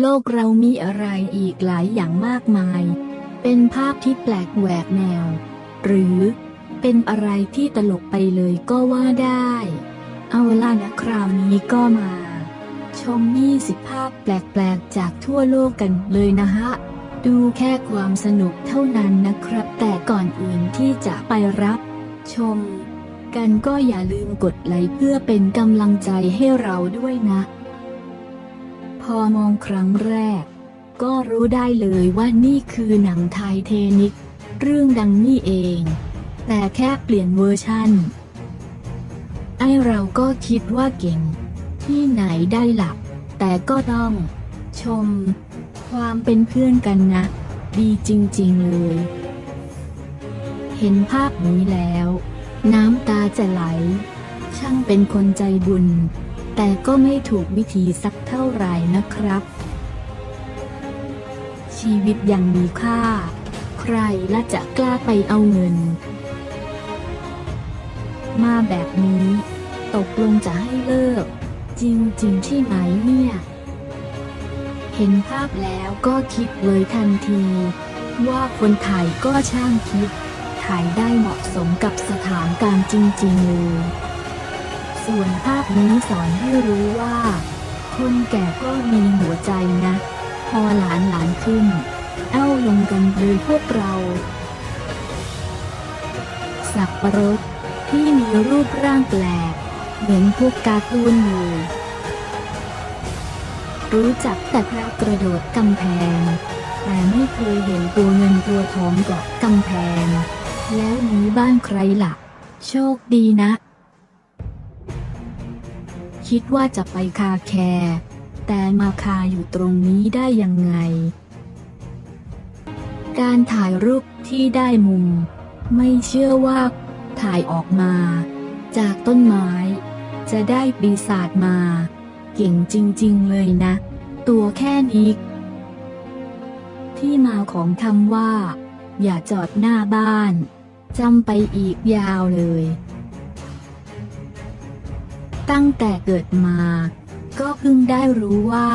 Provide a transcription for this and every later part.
โลกเรามีอะไรอีกหลายอย่างมากมาย เป็นภาพที่แปลกแหวกแนว หรือเป็นอะไรที่ตลกไปเลยก็ว่าได้ เอาล่ะนะคราวนี้ก็มา ชม 20 ภาพแปลกๆ จากทั่วโลกกันเลยนะฮะ ดูแค่ความสนุกเท่านั้นนะครับ แต่ก่อนอื่นที่จะไปรับ ชม กันก็อย่าลืมกดไลค์เพื่อเป็นกำลังใจให้เราด้วยนะ อมองครั้งแรก ก็รู้ได้เลยว่านี่คือหนังไทเทนิกเรื่องดังนี่เอง แต่แค่เปลี่ยนเวอร์ชั่น ไอเราก็คิดว่าเก่ง ที่ไหนได้หลักแต่ก็ต้อง ชม ความเป็นเพื่อนกันนะ ดีจริง ๆ เลย เห็นภาพนี้แล้ว น้ำตาจะไหล ช่างเป็นคนใจบุญ แต่ก็ไม่ถูกวิธีสักเท่าไหร่นะครับ ชีวิตยังมีค่า ใครละจะกล้าไปเอาเงิน มาแบบนี้ ตกลงจะให้เลิก จริงๆใช่ไหมเนี่ยเห็นภาพแล้วก็คิดเลยทันที ว่าคนถ่ายก็ช่างคิด ถ่ายได้เหมาะสมกับสถานการณ์จริงๆเลย ส่วนภาพนี้สอนให้รู้ว่า คนแก่ก็มีหัวใจนะ พอหลานหลานขึ้น เอ้าลงกันเลยพวกเรา สับประรดที่มีรูปร่างแปลก เหมือนพวกการ์ตูนเลยรู้จักแต่พระกระโดดกำแพง แต่ไม่เคยเห็นตัวเงินตัวทองเกาะกำแพง แล้วนี้บ้านใครล่ะ โชคดีนะ คิดว่าจะไปคาแคร์แต่มาคาอยู่ตรงนี้ได้ยังไง การถ่ายรูปที่ได้มุม ไม่เชื่อว่า ถ่ายออกมา จากต้นไม้ จะได้ปีศาจมา เก่งจริงๆเลยนะ ตัวแค่นี้ที่มาของคำว่า อย่าจอดหน้าบ้านจำไปอีกยาวเลย ตั้งแต่เกิดมา ก็เพิ่งได้รู้ว่า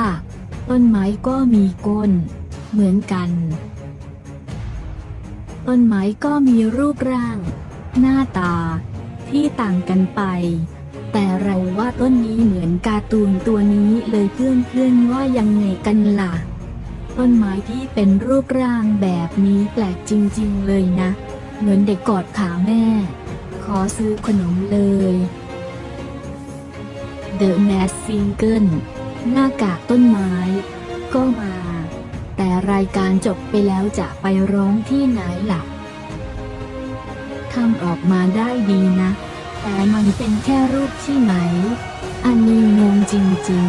ต้นไม้ก็มีก้น เหมือนกัน ต้นไม้ก็มีรูปร่าง หน้าตา ที่ต่างกันไป แต่เราว่าต้นนี้เหมือนการ์ตูนตัวนี้เลยเพื่อนๆว่ายังไงกันล่ะ ต้นไม้ที่เป็นรูปร่างแบบนี้แปลกจริง ๆ เลยนะ เหมือนเด็กกอดขาแม่ ขอซื้อขนมเลย The Mask Single หน้ากากต้นไม้ ก็มา แต่รายการจบไปแล้วจะไปร้องที่ไหนหล่ะทำออกมาได้ดีนะ แต่มันเป็นแค่รูปใช่ไหม อันนี้งงจริง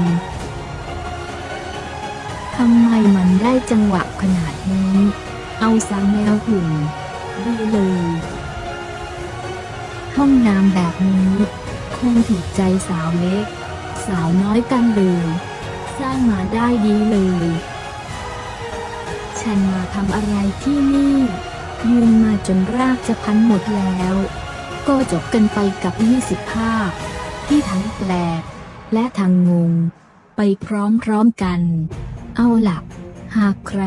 ๆ ทำไมมันได้จังหวะขนาดนี้ เอาสามแนวหุ่นดีเลย ห้องน้ำแบบนี้ คงถูกใจสาวเล็ก สาวน้อยกันเลย สร้างมาได้ดีเลย ฉันมาทำอะไรที่นี่ ยืนมาจนรากจะพันหมดแล้ว ก็จบกันไปกับ 20 ภาพ ที่ทั้งแปลก และทางงง ไปพร้อมๆกัน เอาล่ะ หากใคร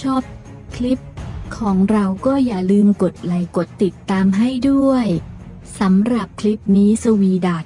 ชอบคลิปของเราก็อย่าลืมกดไลค์กดติดตามให้ด้วย สำหรับคลิปนี้สวีดัต